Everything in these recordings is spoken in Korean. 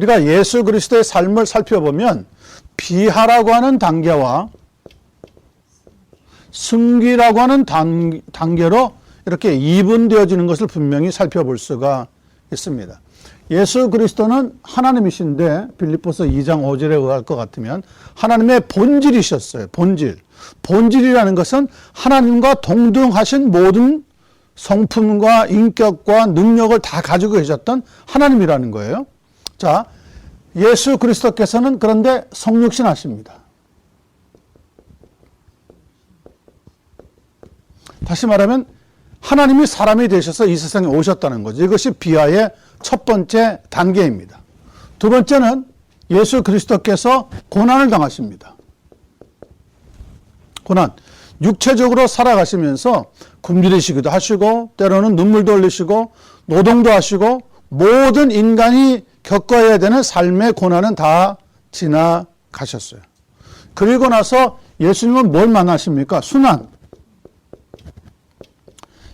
우리가 예수 그리스도의 삶을 살펴보면 비하라고 하는 단계와 승기라고 하는 단, 단계로 이렇게 이분되어지는 것을 분명히 살펴볼 수가 있습니다. 예수 그리스도는 하나님이신데 빌립보서 2장 5절에 의할 것 같으면 하나님의 본질이셨어요. 본질. 본질이라는 것은 하나님과 동등하신 모든 성품과 인격과 능력을 다 가지고 계셨던 하나님이라는 거예요. 자, 예수 그리스도께서는 그런데 성육신 하십니다. 다시 말하면 하나님이 사람이 되셔서 이 세상에 오셨다는 거죠. 이것이 비하의 첫 번째 단계입니다. 두 번째는 예수 그리스도께서 고난을 당하십니다. 고난. 육체적으로 살아가시면서 굶주리시기도 하시고 때로는 눈물도 흘리시고 노동도 하시고 모든 인간이 겪어야 되는 삶의 고난은 다 지나가셨어요. 그리고 나서 예수님은 뭘 만나십니까? 순환.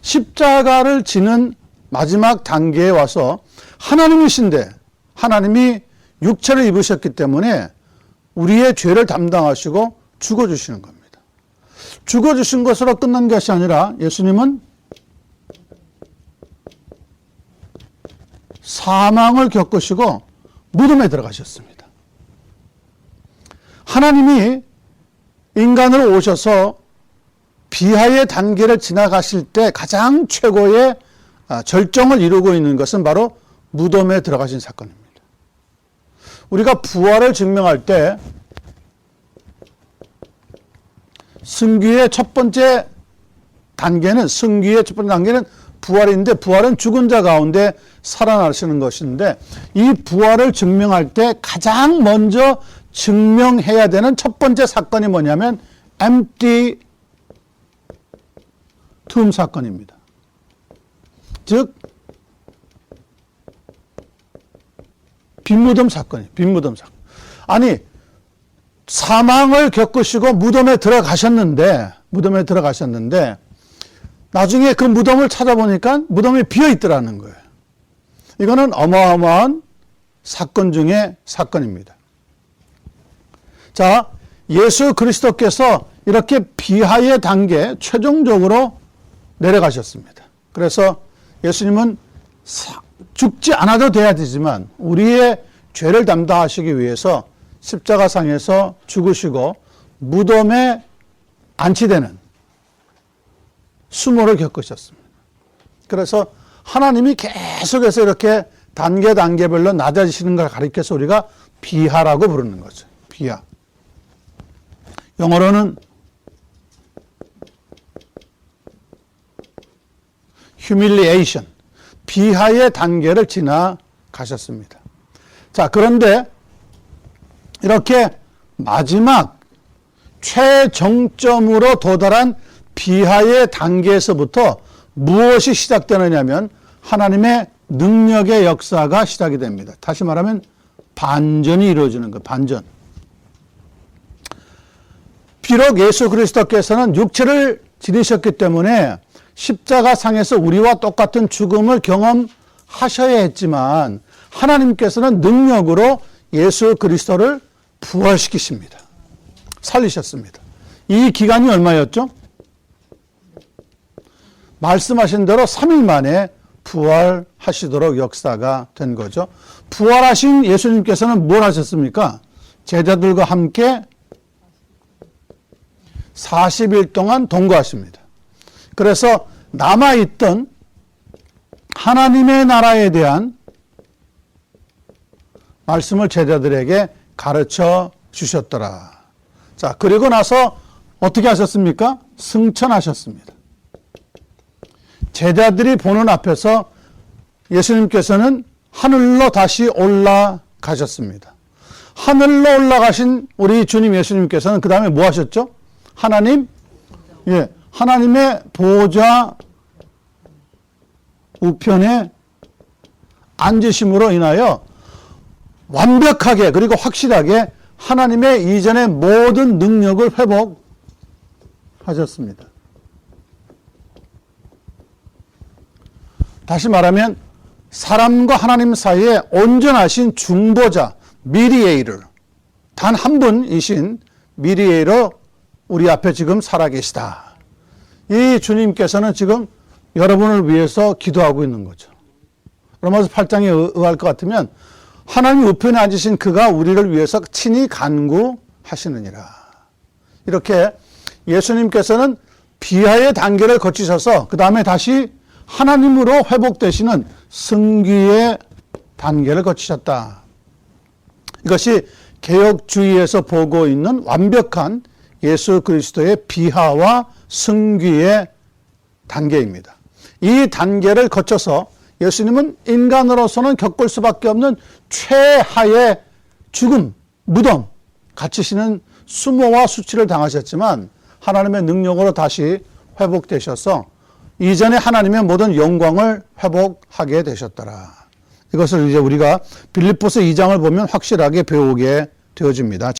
십자가를 지는 마지막 단계에 와서 하나님이신데 하나님이 육체를 입으셨기 때문에 우리의 죄를 담당하시고 죽어주시는 겁니다. 죽어주신 것으로 끝난 것이 아니라 예수님은 사망을 겪으시고 무덤에 들어가셨습니다. 하나님이 인간으로 오셔서 비하의 단계를 지나가실 때 가장 최고의 아, 절정을 이루고 있는 것은 바로 무덤에 들어가신 사건입니다. 우리가 부활을 증명할 때 승귀의 첫 번째 단계는 승귀의 첫 번째 단계는 부활인데 부활은 죽은 자 가운데 살아나시는 것인데 이 부활을 증명할 때 가장 먼저 증명해야 되는 첫 번째 사건이 뭐냐면 empty tomb 사건입니다. 즉 빈무덤 사건이에요. 빈무덤 사건. 아니 사망을 겪으시고 무덤에 들어가셨는데 무덤에 들어가셨는데 나중에 그 무덤을 찾아보니까 무덤이 비어 있더라는 거예요. 이거는 어마어마한 사건 중에 사건입니다. 자, 예수 그리스도께서 이렇게 비하의 단계 최종적으로 내려가셨습니다. 그래서 예수님은 죽지 않아도 돼야 되지만 우리의 죄를 담당하시기 위해서 십자가상에서 죽으시고 무덤에 안치되는 수모를 겪으셨습니다. 그래서 하나님이 계속해서 이렇게 단계 단계별로 낮아지시는 걸 가리켜서 우리가 비하라고 부르는 거죠. 비하. 영어로는 humiliation, 비하의 단계를 지나가셨습니다. 자, 그런데 이렇게 마지막 최정점으로 도달한 비하의 단계에서부터 무엇이 시작되느냐면 하나님의 능력의 역사가 시작이 됩니다. 다시 말하면 반전이 이루어지는 거, 반전. 비록 예수 그리스도께서는 육체를 지니셨기 때문에 십자가 상에서 우리와 똑같은 죽음을 경험하셔야 했지만 하나님께서는 능력으로 예수 그리스도를 부활시키십니다. 살리셨습니다. 이 기간이 얼마였죠? 말씀하신 대로 3일 만에 부활하시도록 역사가 된 거죠. 부활하신 예수님께서는 뭘 하셨습니까? 제자들과 함께 40일 동안 동거하십니다. 그래서 남아있던 하나님의 나라에 대한 말씀을 제자들에게 가르쳐 주셨더라. 자, 그리고 나서 어떻게 하셨습니까? 승천하셨습니다. 제자들이 보는 앞에서 예수님께서는 하늘로 다시 올라가셨습니다. 하늘로 올라가신 우리 주님 예수님께서는 그 다음에 뭐 하셨죠? 하나님, 예, 하나님의 보좌 우편에 앉으심으로 인하여 완벽하게 그리고 확실하게 하나님의 이전의 모든 능력을 회복하셨습니다. 다시 말하면 사람과 하나님 사이에 온전하신 중보자, 미리에이를 단 한 분이신 미리에이로 우리 앞에 지금 살아계시다. 이 주님께서는 지금 여러분을 위해서 기도하고 있는 거죠. 로마서 8장에 의할 것 같으면 하나님 우편에 앉으신 그가 우리를 위해서 친히 간구하시느니라. 이렇게 예수님께서는 비하의 단계를 거치셔서 그 다음에 다시 하나님으로 회복되시는 승귀의 단계를 거치셨다. 이것이 개혁주의에서 보고 있는 완벽한 예수 그리스도의 비하와 승귀의 단계입니다. 이 단계를 거쳐서 예수님은 인간으로서는 겪을 수밖에 없는 최하의 죽음, 무덤, 갇히시는 수모와 수치를 당하셨지만 하나님의 능력으로 다시 회복되셔서 이전에 하나님의 모든 영광을 회복하게 되셨더라. 이것을 이제 우리가 빌립보서 2장을 보면 확실하게 배우게 되어집니다.